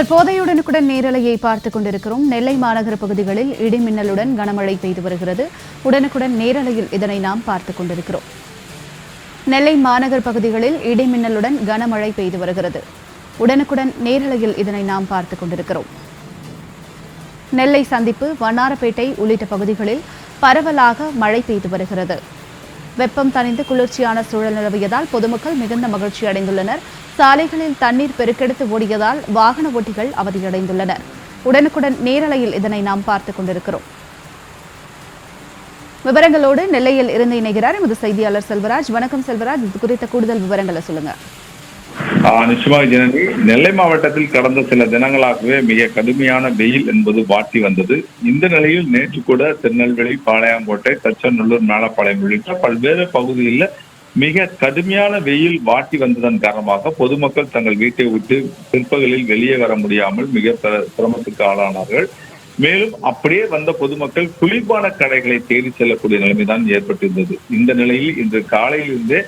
தற்போதையுடனுக்குடன் நேரலையை பார்த்துக் கொண்டிருக்கிறோம். நெல்லை மாநகர பகுதிகளில் இடிமின்னலுடன் கனமழை பெய்து வருகிறது. உடனுக்குடன் நேரலையில் இதனை நாம் பார்த்துக் கொண்டிருக்கிறோம். நெல்லை மாநகர் பகுதிகளில் இடிமின்னலுடன் கனமழை பெய்து வருகிறது. உடனுக்குடன் நேரலையில் இதனை நாம் பார்த்துக் கொண்டிருக்கிறோம். நெல்லை சந்திப்பு வண்ணாரப்பேட்டை உள்ளிட்ட பகுதிகளில் பரவலாக மழை பெய்து வருகிறது. வெப்பம் தணிந்து குளிர்ச்சியான சூழல் நிலவியதால் பொதுமக்கள் மிகுந்த மகிழ்ச்சி அடைந்துள்ளனர் சாலைகளில் தண்ணீர் பெருக்கெடுத்து ஓடியதால் வாகன ஓட்டிகள் அவதியடைந்துள்ளனர் உடனுக்குடன் நேரலையில் இதனை நாம் பார்த்துக் கொண்டிருக்கிறோம். விவரங்களோடு நெல்லையில் இருந்து இணைகிறார் எமது செய்தியாளர் செல்வராஜ். வணக்கம் செல்வராஜ். இது குறித்த கூடுதல் விவரங்களை சொல்லுங்க. நிச்சயமாக ஜனனி நெல்லை மாவட்டத்தில் கடந்த சில தினங்களாகவே மிக கடுமையான வெயில் என்பது வாட்டி வந்தது. இந்த நிலையில் நேற்று கூட திருநெல்வேலி பாளையங்கோட்டை தச்சநல்லூர் மேலப்பாளையம் உள்ளிட்ட பல்வேறு பகுதிகளில் மிக கடுமையான வெயில் வாட்டி வந்ததன் காரணமாக பொதுமக்கள் தங்கள் வீட்டை விட்டு பிற்பகலில் வெளியே வர முடியாமல் மிக சிரமத்துக்கு ஆளானார்கள். மேலும் அப்படியே வந்த பொதுமக்கள் குளிர்பான கடைகளை தேடி செல்லக்கூடிய நிலைமைதான் ஏற்பட்டிருந்தது. இந்த நிலையில் இன்று காலையிலிருந்தே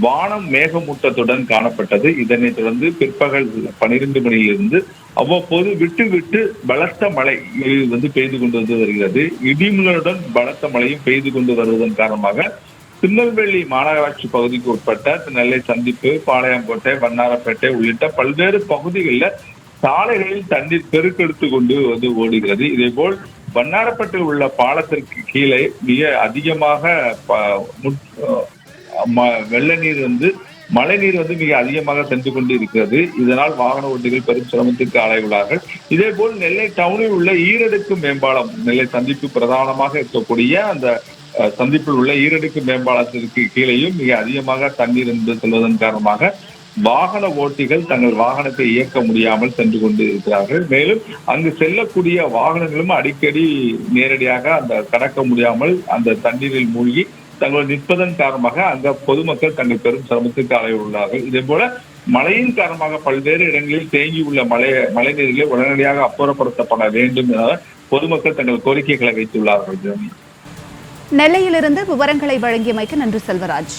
வானம் மேகமூட்டத்துடன் காணப்பட்டது. இதனைத் தொடர்ந்து பிற்பகல் பனிரெண்டு மணியிலிருந்து அவ்வப்போது விட்டு விட்டு பலத்த மழை வந்து பெய்து கொண்டு வந்து வருகிறது. இடிமுகளுடன் பலத்த மழையும் பெய்து கொண்டு வருவதன் காரணமாக திருநெல்வேலி மாநகராட்சி பகுதிக்கு உட்பட்ட நெல்லை சந்திப்பு பாளையங்கோட்டை வண்ணாரப்பேட்டை உள்ளிட்ட பல்வேறு பகுதிகளில் சாலைகளில் தண்ணீர் பெருக்கெடுத்து கொண்டு வந்து ஓடுகிறது. இதே போல் வண்ணாரப்பேட்டில் உள்ள பாலத்திற்கு கீழே மிக அதிகமாக வெள்ள நீர் வந்து மழை நீர் வந்து மிக அதிகமாக சென்று கொண்டு இருக்கிறது. இதனால் வாகன ஓட்டிகள் பெரும் சிரமத்திற்கு ஆளாயுள்ளார்கள் இதே போல் நெல்லை டவுனில் உள்ள ஈரடுக்கு மேம்பாலம் நெல்லை சந்திப்பு பிரதானமாக இருக்கக்கூடிய அந்த சந்திப்பில் உள்ள ஈரடுக்கு மேம்பாலத்திற்கு கீழேயும் மிக அதிகமாக தண்ணீர் என்று செல்வதன் காரணமாக வாகன ஓட்டிகள் தங்கள் வாகனத்தை இயக்க முடியாமல் சென்று கொண்டு இருக்கிறார்கள் மேலும் அங்கு செல்லக்கூடிய வாகனங்களும் அடிக்கடி நேரடியாக அந்த கடக்க முடியாமல் அந்த தண்ணீரில் மூழ்கி தங்கள் நிற்பதன் காரணமாக அங்க பொதுமக்கள் தங்கள் பெரும் சிரமத்துக்கு ஆளாயுள்ளார்கள் இதே போல மழையின் காரணமாக பல்வேறு இடங்களில் தேங்கியுள்ள மழை மழைநீர்களை உடனடியாக அப்புறப்படுத்தப்பட வேண்டும் என பொதுமக்கள் தங்கள் கோரிக்கைகளை வைத்துள்ளார்கள். ஜெர்மனி நெல்லையிலிருந்து விவரங்களை வழங்கியமைக்கு நன்றி செல்வராஜ்.